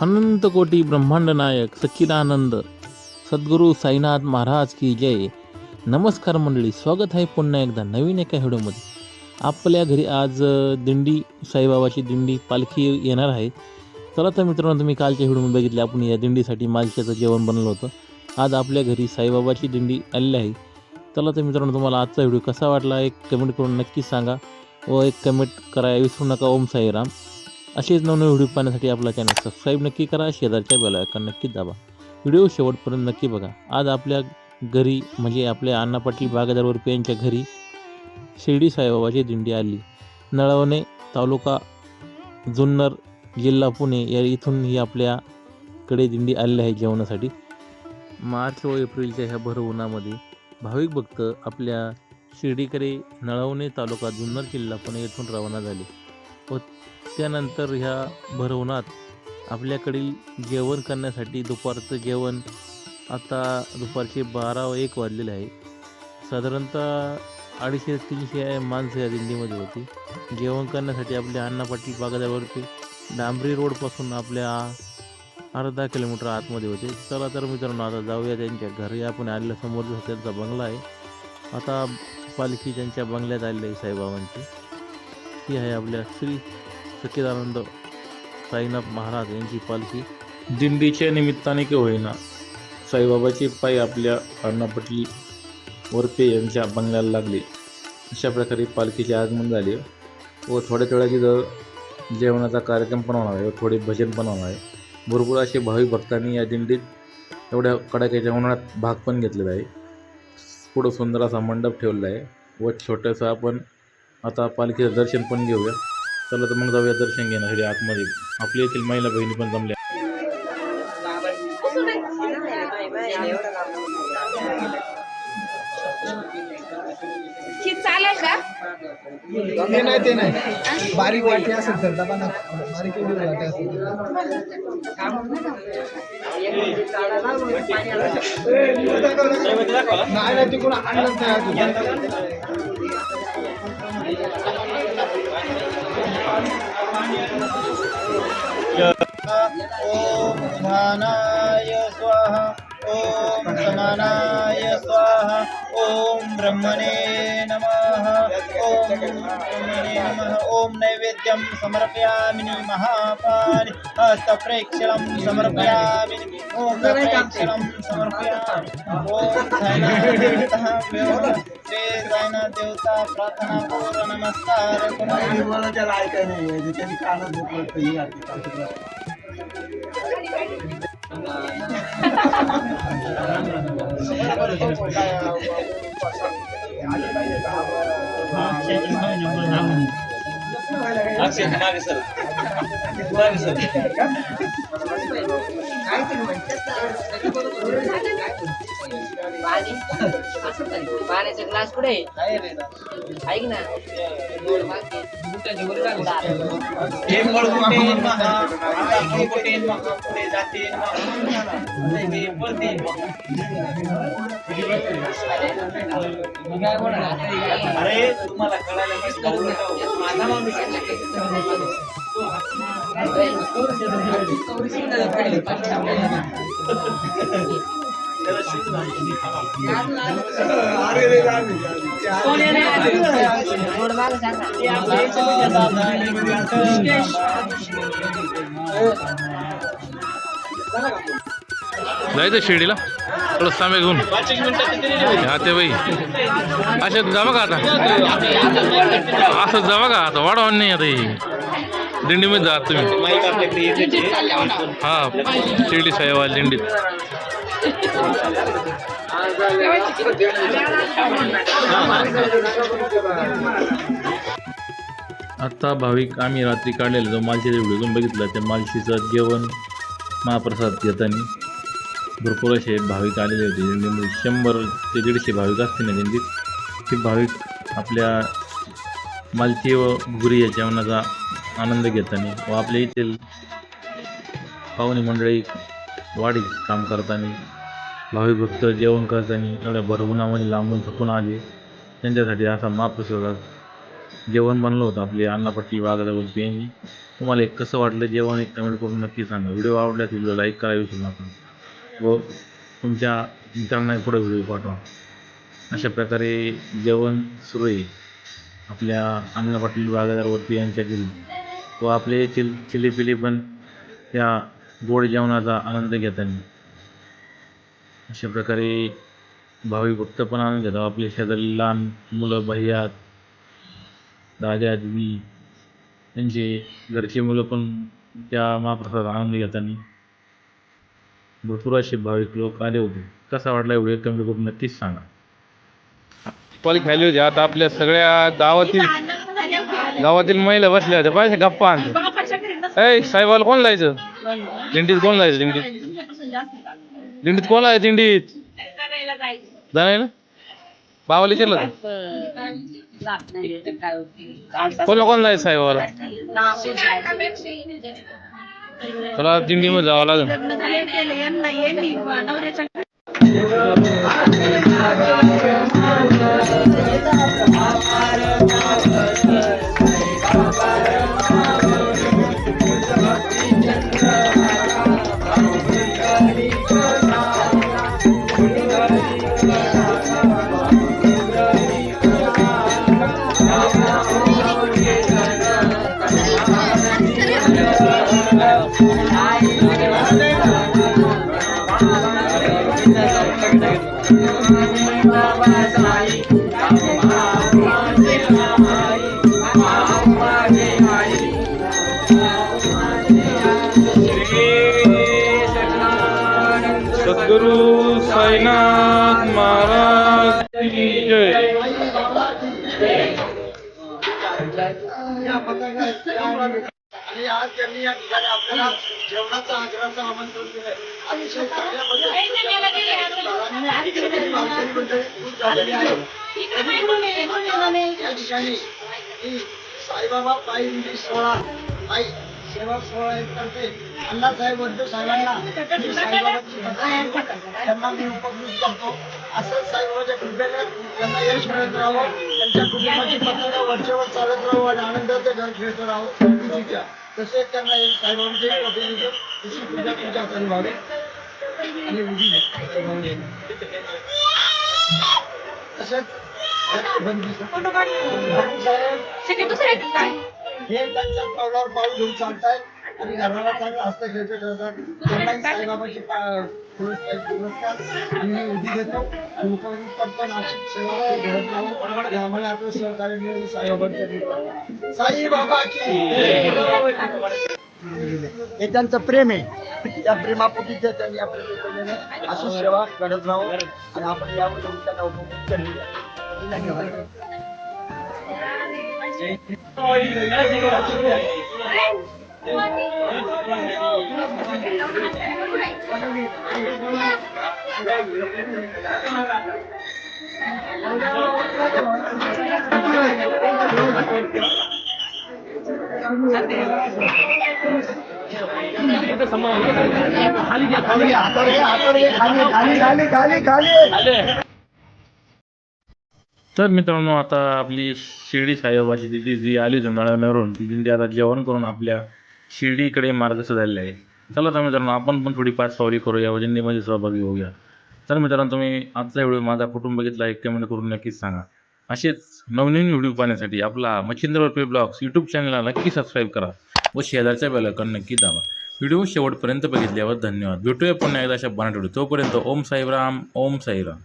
अनंत कोटी ब्रह्मांड नायक सच्चिदानंद. सद्गुरू साईनाथ महाराज की जय. नमस्कार मंडळी स्वागत आहे पुन्हा एकदा नवीन एका व्हिडिओमध्ये. आपल्या घरी आज दिंडी साईबाबाची दिंडी पालखी येणार आहे. चला तर मित्रांनो तुम्ही कालच्या व्हिडिओमध्ये बघितले आपण या दिंडीसाठी मालशाचं जेवण बनलं होतं. आज आपल्या घरी साईबाबाची दिंडी आलेली आहे. चला तर मित्रांनो तुम्हाला आजचा व्हिडिओ कसा वाटला एक कमेंट करून नक्की सांगा. व एक कमेंट करायला विसरू नका. ओम साईराम. असेच नवनवे व्हिडिओ पाहण्यासाठी आपला चॅनल सबस्क्राईब नक्की करा शेजारच्या बेलायकन नक्की दाबा. व्हिडिओ शेवटपर्यंत नक्की बघा. आज आपल्या घरी म्हणजे आपल्या अण्णा पाटील बागायदार यांच्या घरी शिर्डी साईबाबाची दिंडी आली. नळवणे तालुका जुन्नर जिल्हा पुणे या इथून ही आपल्याकडे दिंडी आलेली आहे जेवणासाठी. मार्च व एप्रिलच्या ह्या भर उन्हामध्ये भाविक भक्त आपल्या शिर्डीकडे नळवणे तालुका जुन्नर जिल्हा पुणे येथून रवाना झाले. व त्यानंतर ह्या भरवणात आपल्याकडील जेवण करण्यासाठी दुपारचं जेवण आता दुपारचे बारा व एक वाजलेले आहे. साधारणतः अडीचशे तीनशे माणसं या दिंडीमध्ये होती. जेवण करण्यासाठी आपल्या अण्णापाटी बागादावरती डांबरी रोडपासून आपल्या अर्धा किलोमीटर आतमध्ये होते. चला तर मित्रांनो आता जाऊया त्यांच्या घरी. आपण आलेल्या समोर त्यांचा बंगला आहे. आता पालखी त्यांच्या बंगल्यात आलेली आहे साईबाबांची. ही आहे आपल्या श्री सच्चिदानंद साईनाथ महाराज यांची पालखी. दिंडीच्या निमित्ताने की होईना साईबाबाची पाय आपल्या अण्णापटली वरपे यांच्या बंगल्याला लागले. अशा प्रकारे पालखीचे आगमन झाले. व थोड्या थोड्या तिथं जेवणाचा कार्यक्रम पण होणार आहे व थोडे भजन पण होणार आहे. भरपूर असे भाविक भक्तांनी या दिंडीत एवढ्या कडाक्याच्या उन्हाळ्यात भाग पण घेतलेला आहे. पुढं सुंदर असा मंडप ठेवलेला आहे. व छोटंसं आपण आता पालखीचं दर्शन पण घेऊया. चला तर मग जाऊया दर्शन घेण्यासाठी आतमध्ये. आपली येथील महिला बहिणी पण जमल्या. ते नाही ते नाही. बारीक वाटी असेल तर डबा ना. बारीक एवढी वाटी असेल तर. नाही नाही तिकडून आणलं नाही अजून. ओम ध्यानाय स्वाहा। ओम समानाय स्वाहा ओम ब्रह्मणे नमः ओम ब्रह्मणे नमः ओम नैवेद्यं समर्पयामि महापानि हस्तप्रेक्षणं समर्पयामि ओम प्रेक्षणं समर्पयामि ओम साईनाथः व्यवहार श्री साईनाथ देवता प्रार्थना पूर्ण नमस्कार करो. मला त्याला ऐकायला नाही यायचं. त्यांनी कानात झोपलं तर ही घातली. पाण्याचा ग्लास कुठे आहे? ऐक पाण्याचा गोड मागे. हे मळकुटे महा, पुढे जाते अरे तुम्हाला कळायला जायचं शिर्डीला. थोडं सामे घेऊन. हा ते बाई. असे जावा का आता? असं जावा का आता? वाढवा नाही आता दिंडीमध्ये जा तुम्ही. माईक आपल्याकडे येते हा शिर्डी साईबाबा दिंडीत. आता भाविक आम्ही रात्री काढलेला जो मालशीचा व्हिडिओ बघितला त्या मालशीचं जेवण महाप्रसाद घेताना भरपूर असे भाविक आलेले होते. दिंडीमध्ये शंभर ते दीडशे भाविक असतील ना दिंडीत. ते भाविक आपल्या मालची व गुरी या जेवणाचा आनंद घेताना व आपल्या येथील पाहुणे मंडळी वाढीत काम करताना भाविक भक्त जेवण करताना एवढ्या भर लांबून थकून आले. त्यांच्यासाठी असा महाप्रसाद जेवण बनलं होतं आपली अन्नापट्टी वागदावरती यांनी. तुम्हाला एक कसं वाटलं जेवण एक कमेंट करून नक्की सांगा. व्हिडिओ आवडल्यास व्हिडिओ लाईक करा विसरू नका. व तुमच्या मित्रांना पुढे व्हिडिओ पाठवा. अशा प्रकारे जेवण सुरू आहे. आपल्या अन्नपाटील पाटील यांच्यातील व आपले चिल चिलीपिली पण त्या गोड जेवणाचा आनंद घेताना अशा प्रकारे भाविक भक्त पण आनंद घेतात. आपले शेजारी लहान मुलं भैया दादा दिदी त्यांचे घरचे मुलं पण त्या महाप्रसाद आनंद घेताना भरपूर असे भाविक लोक आले होते. कसा वाटला व्हिडिओ? कमेंट करून नक्कीच सांगा. पॉली खाली होती आता आपल्या सगळ्या गावातील गावातील महिला बसल्या होत्या. पाहिजे गप्पा आणते ऐ साहेबाला कोण जायचं दिंडीत कोण जायचं दिंडीत? दिंडीत कोण आहे दिंडीत? जाणार बाबाला विचारलं का? कोण कोण जायचं साहेबाला? चला दिंडीमध्ये जावं लागेल. सद्गुरु साईनाथ महाराज की जय. आज त्यांनी आपल्याला जेवणाचं आग्रहाचं आमंत्रण दिलंय अतिशय चांगल्या पद्धतीने. या ठिकाणी ही साईबाबा पायी सोहळा आई सेवा सोहळा एक करते अण्णासाहेब वड्डे साहेबांना मी साईबाबाची. त्यांना मी उपकृत करतो. असंच साईबाबाच्या कृपेने त्यांना यश मिळत राहावं. त्यांच्या कुटुंबाची पत्रिका वरचेवर चालत राहावं आणि आनंदाचं घर खेळत राहावं. तसेच त्यांना एक साईबाबांची देतो तिची पूजा पूजा करू व्हावी. आणि आहे. तसेच बंदिस्त साहेब. हे त्यांच्या पावलावर पाऊल घेऊन चालतायत आणि घराला चांगलं हस्तक्षेप ठेवतात त्यांनाही साईबाबाची पुरस्कार पुरस्कार आणि घेतो. आणि उपकृत पण नाशिक सेवा घडत आपलं सहकार्य मिळेल साईबाबांच्या साईबाबा हे त्यांचं प्रेम आहे. त्या प्रेमापोटी ते त्यांनी आपल्या कृपेने अशी सेवा घडत राहू आणि आपण यावर त्यांना उपभोग केली धन्यवाद. खाली घे, खाली खाली खाली खाली खाली। तर मित्रांनो आता आपली शिर्डी साईबाबाची तिथे जी आली होती नळ्यावरून ती दिंडी आता जेवण करून आपल्या शिर्डीकडे मार्गस्थ झालेली आहे. चला तर मित्रांनो आपण पण थोडी पाच सवारी करूया व दिंडीमध्ये सहभागी होऊया. तर मित्रांनो तुम्ही आजचा व्हिडिओ माझा कुटुंब बघितला एक कमेंट करून नक्कीच सांगा. असेच नवनवीन व्हिडिओ पाहण्यासाठी आपला मच्छिंद्र पे ब्लॉग्स यूट्यूब चॅनलला नक्की सबस्क्राईब करा व शेजारच्या बेलायकॉन नक्की दाबा. व्हिडिओ शेवटपर्यंत बघितल्यावर धन्यवाद. भेटूया पुन्हा एकदा अशा बनाट व्हिडिओ तोपर्यंत ओम साईराम ओम साईराम